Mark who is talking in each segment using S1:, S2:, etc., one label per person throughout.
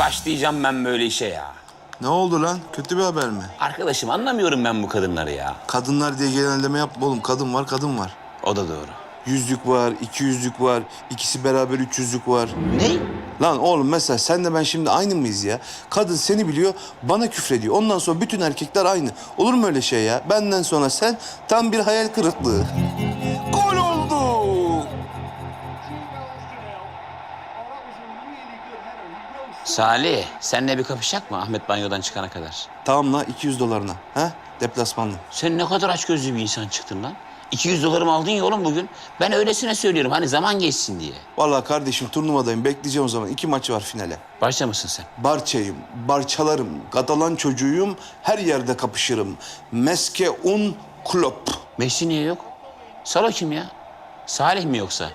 S1: Başlayacağım ben böyle işe ya.
S2: Ne oldu lan? Kötü bir haber mi?
S1: Arkadaşım anlamıyorum ben bu kadınları ya.
S2: Kadınlar diye genelleme yapma oğlum. Kadın var, kadın var.
S1: O da doğru.
S2: Yüzlük var, iki yüzlük var, ikisi beraber üç yüzlük var.
S1: Ne?
S2: Lan oğlum mesela sen de ben şimdi aynı mıyız ya? Kadın seni biliyor, bana küfrediyor. Ondan sonra bütün erkekler aynı. Olur mu öyle şey ya? Benden sonra sen tam bir hayal kırıklığı.
S1: Salih, senle bir kapışacak mı Ahmet banyodan çıkana kadar?
S2: Tamam la 200 dolarına. Ha? Deplasmanlı.
S1: Sen ne kadar açgözlü bir insan çıktın lan. 200 dolarımı aldın ya oğlum bugün. Ben öylesine söylüyorum hani zaman geçsin diye.
S2: Vallahi kardeşim turnuvadayım. Bekleyeceğim o zaman. İki maçı var finale.
S1: Başla mısın sen?
S2: Barçayım, barçalarım, Katalan çocuğuyum, her yerde kapışırım. Meske un klop.
S1: Messi niye yok? Salo kim ya? Salih mi yoksa?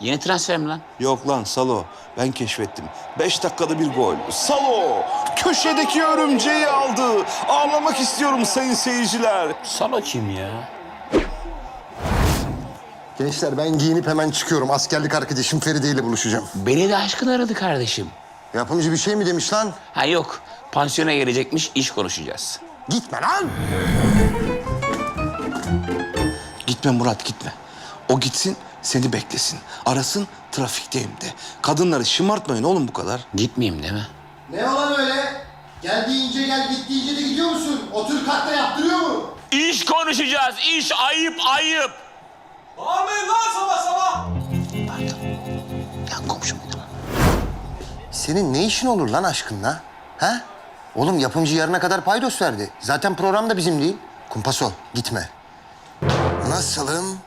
S1: Yeni transfer mi lan?
S2: Yok lan Salo, ben keşfettim. Beş dakikada bir gol. Salo, köşedeki örümceği aldı. Ağlamak istiyorum sayın seyirciler.
S1: Salo kim ya?
S3: Gençler ben giyinip hemen çıkıyorum. Askerlik arkadaşım Feride ile buluşacağım.
S1: Beni de aşkın aradı kardeşim.
S3: Yapımcı bir şey mi demiş lan?
S1: Ha yok, pansiyona gelecekmiş, iş konuşacağız.
S3: Gitme lan!
S2: Gitme Murat gitme. O gitsin seni beklesin. Arasın trafikteyim de. Kadınları şımartmayın oğlum bu kadar.
S1: Gitmeyeyim değil mi?
S3: Ne olan öyle? Gel deyince gel, git deyince de gidiyor musun? Otur kartta yaptırıyor mu?
S1: İş konuşacağız, iş ayıp ayıp.
S4: Bağırmayın lan sabah sabah.
S1: Pardon. Yan komşum lan.
S3: Senin ne işin olur lan aşkınla? Ha? Oğlum yapımcı yarına kadar paydos verdi. Zaten program da bizim değil. Kumpaso gitme. Nasılım?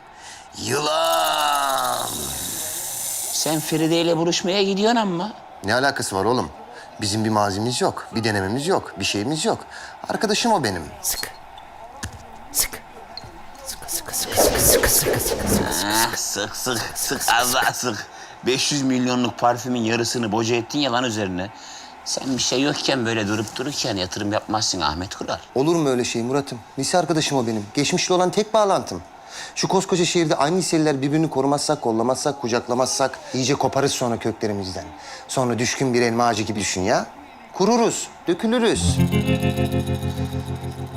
S3: Yılan.
S1: Sen Feride ile buluşmaya gidiyorsun ama.
S3: Ne alakası var oğlum? Bizim bir mazimiz yok, bir denememiz yok, bir şeyimiz yok. Arkadaşım o benim.
S1: Sık. Sık. Sık sık sık sık sık sık sık sık Ah, sık sık sık az sık. 500 milyonluk parfümün yarısını boca ettin ya üzerine. Sen bir şey yokken böyle durup dururken yatırım yapmazsın Ahmet Kural.
S3: Olur mu öyle şey Murat'ım? Lise arkadaşım o benim. Geçmişle olan tek bağlantım. Şu koskoca şehirde aynı liseliler birbirini korumazsak, kollamazsak, kucaklamazsak iyice koparız sonra köklerimizden. Sonra düşkün bir elma ağacı gibi düşün ya. Kururuz, dökülürüz.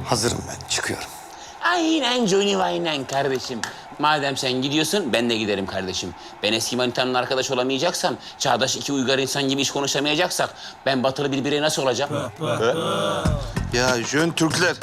S3: Hazırım ben, çıkıyorum.
S1: Aynen Johnny aynen kardeşim. Madem sen gidiyorsun ben de giderim kardeşim. Ben eski manitamla arkadaş olamayacaksam, çağdaş iki uygar insan gibi iş konuşamayacaksak ben batılı bir birey nasıl olacağım?
S2: Ya Jön Türkler,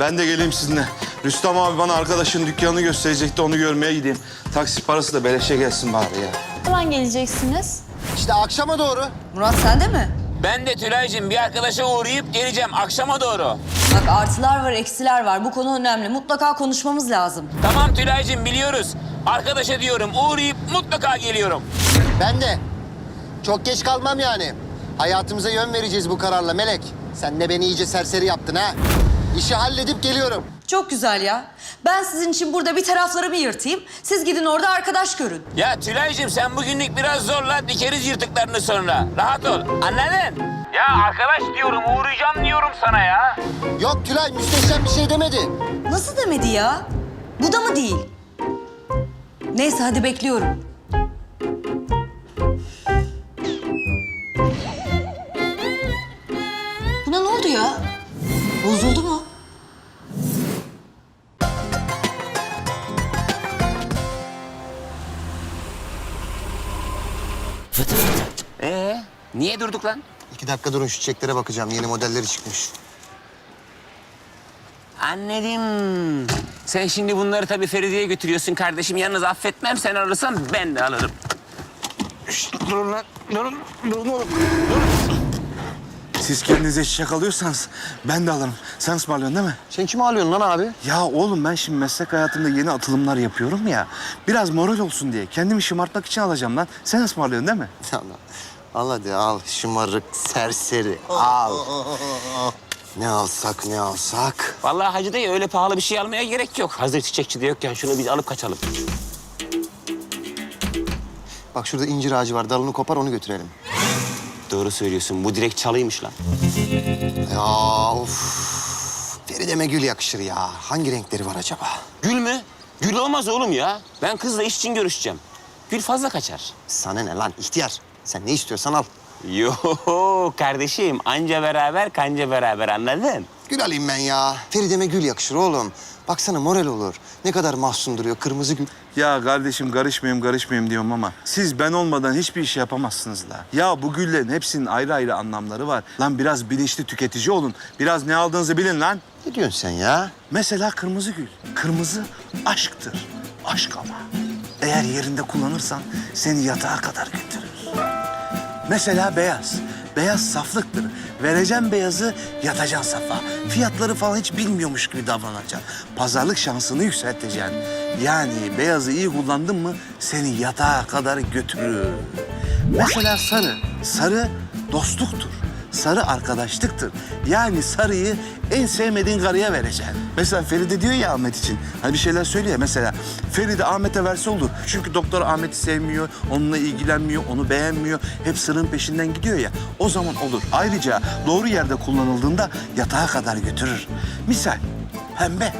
S2: ben de geleyim sizinle. Rüstem abi bana arkadaşın dükkanını gösterecekti, onu görmeye gideyim. Taksi parası da beleşe gelsin bari ya.
S5: zaman geleceksiniz?
S3: İşte akşama doğru.
S5: Murat sen de mi?
S1: Ben de Tülay'cığım bir arkadaşa uğrayıp geleceğim akşama doğru.
S5: Bak artılar var, eksiler var. Bu konu önemli. Mutlaka konuşmamız lazım.
S1: Tamam Tülay'cığım biliyoruz. Arkadaşa diyorum uğrayıp mutlaka geliyorum.
S3: Ben de. Çok geç kalmam yani. Hayatımıza yön vereceğiz bu kararla Melek. Sen de beni iyice serseri yaptın ha. İşi halledip geliyorum.
S5: Çok güzel ya. Ben sizin için burada bir taraflarımı yırtayım. Siz gidin orada arkadaş görün.
S1: Ya Tülay'cığım sen bugünlük biraz zorla dikeriz yırtıklarını sonra. Rahat ol anladın? Ya arkadaş diyorum uğrayacağım diyorum sana ya.
S3: Yok Tülay müsteşem bir şey demedi.
S5: Nasıl demedi ya? Bu da mı değil? Neyse hadi bekliyorum. Buna ne oldu ya? Bozuldu mu?
S1: Ee, niye durduk lan?
S3: İki dakika durun şu çiçeklere bakacağım. Yeni modelleri çıkmış.
S1: Anladım. Sen şimdi bunları tabii Feride'ye götürüyorsun kardeşim. Yalnız affetmem sen alırsan ben de alırım. Şşt, durun lan. Durun, durun oğlum.
S2: Siz kendinize çiçek alıyorsanız ben de alırım. Sen ısmarlıyorsun değil mi?
S3: Sen kimi alıyorsun lan abi?
S2: Ya oğlum ben şimdi meslek hayatımda yeni atılımlar yapıyorum ya. Biraz moral olsun diye. Kendimi şımartmak için alacağım lan. Sen ısmarlıyorsun değil mi?
S3: Allah. Al hadi al şımarık serseri al. Ne alsak ne alsak.
S1: Vallahi Hacı dayı öyle pahalı bir şey almaya gerek yok. Hazır çiçekçi de yokken şunu biz alıp kaçalım.
S3: Bak şurada incir ağacı var dalını kopar onu götürelim.
S1: Doğru söylüyorsun. Bu direkt çalıymış lan.
S3: Ya of. Ferideme gül yakışır ya. Hangi renkleri var acaba?
S1: Gül mü? Gül olmaz oğlum ya. Ben kızla iş için görüşeceğim. Gül fazla kaçar.
S3: Sana ne lan ihtiyar? Sen ne istiyorsan al.
S1: Yo kardeşim anca beraber kanca beraber anladın?
S3: Gül alayım ben ya. Feride'me gül yakışır oğlum. Baksana moral olur. Ne kadar mahzun duruyor kırmızı gül.
S2: Ya kardeşim karışmayayım karışmayayım diyorum ama siz ben olmadan hiçbir iş yapamazsınız la. Ya bu güllerin hepsinin ayrı ayrı anlamları var. Lan biraz bilinçli tüketici olun. Biraz ne aldığınızı bilin lan.
S3: Ne diyorsun sen ya?
S2: Mesela kırmızı gül. Kırmızı aşktır. Aşk ama. Eğer yerinde kullanırsan seni yatağa kadar götürür. Mesela beyaz. Beyaz saflıktır. Vereceğim beyazı, yatacaksın safa. Fiyatları falan hiç bilmiyormuş gibi davranacaksın. Pazarlık şansını yükselteceksin. Yani beyazı iyi kullandın mı seni yatağa kadar götürür. Mesela sarı. Sarı dostluktur. Sarı arkadaşlıktır. Yani sarıyı en sevmediğin karıya vereceksin. Mesela Feride diyor ya Ahmet için. Hani bir şeyler söylüyor mesela. Feride Ahmet'e verse olur. Çünkü doktor Ahmet'i sevmiyor, onunla ilgilenmiyor, onu beğenmiyor. Hep sırrın peşinden gidiyor ya. O zaman olur. Ayrıca doğru yerde kullanıldığında yatağa kadar götürür. Misal pembe.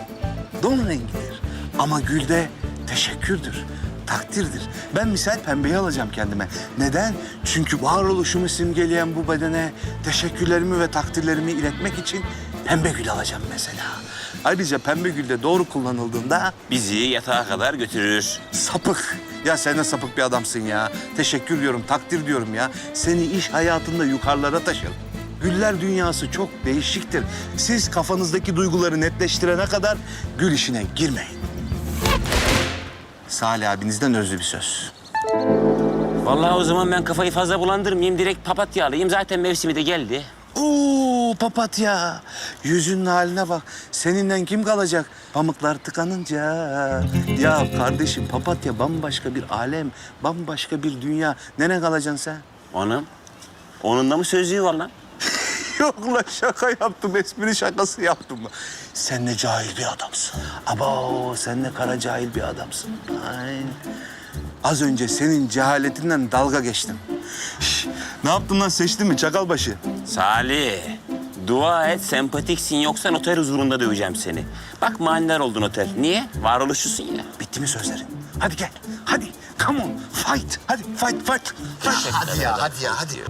S2: Don rengidir. Ama gülde teşekkürdür takdirdir. Ben misal pembeyi alacağım kendime. Neden? Çünkü varoluşumu simgeleyen bu bedene teşekkürlerimi ve takdirlerimi iletmek için pembe gül alacağım mesela. Ayrıca pembe gül de doğru kullanıldığında
S1: Bizi yatağa kadar götürür.
S2: sapık. Ya sen de sapık bir adamsın ya. Teşekkür diyorum, takdir diyorum ya. Seni iş hayatında yukarılara taşır. Güller dünyası çok değişiktir. Siz kafanızdaki duyguları netleştirene kadar gül işine girmeyin. Salih abinizden özlü bir söz.
S1: Vallahi o zaman ben kafayı fazla bulandırmayayım. Direkt papatya alayım. Zaten mevsimi de geldi.
S2: Oo papatya. Yüzünün haline bak. Seninle kim kalacak? Pamuklar tıkanınca. Ya kardeşim papatya bambaşka bir alem, bambaşka bir dünya. Nereye kalacaksın sen?
S1: Onun, onun da mı sözlüğü var lan?
S2: Yok lan şaka yaptım, espri şakası yaptım. Sen ne cahil bir adamsın. Abo sen ne kara cahil bir adamsın. Ay. Az önce senin cehaletinden dalga geçtim. Şş, ne yaptın lan seçtin mi çakalbaşı?
S1: Salih, dua et sempatiksin yoksa noter huzurunda döveceğim seni. Bak manidar oldun noter. Niye? Varoluşçusun ya.
S2: Bitti mi sözlerin? Hadi gel, hadi. Come on, fight. Hadi fight, fight. fight.
S3: Hadi ya hadi ya hadi.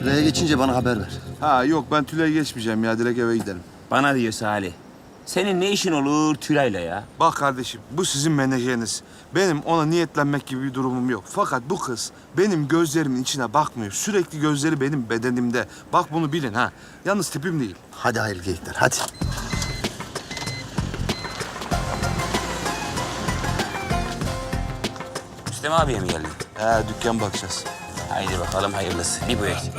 S3: Tülay'a geçince bana haber ver.
S2: Ha yok ben Tülay geçmeyeceğim ya direkt eve giderim.
S1: Bana diyor Salih. Senin ne işin olur Tülay'la ya?
S2: Bak kardeşim bu sizin menajeriniz. Benim ona niyetlenmek gibi bir durumum yok. Fakat bu kız benim gözlerimin içine bakmıyor. Sürekli gözleri benim bedenimde. Bak bunu bilin ha. Yalnız tipim değil.
S3: Hadi hayırlı geyikler hadi.
S1: Müslüm abiye mi geldin?
S2: He dükkan bakacağız.
S1: Haydi bakalım hayırlısı. Bir bu eksik.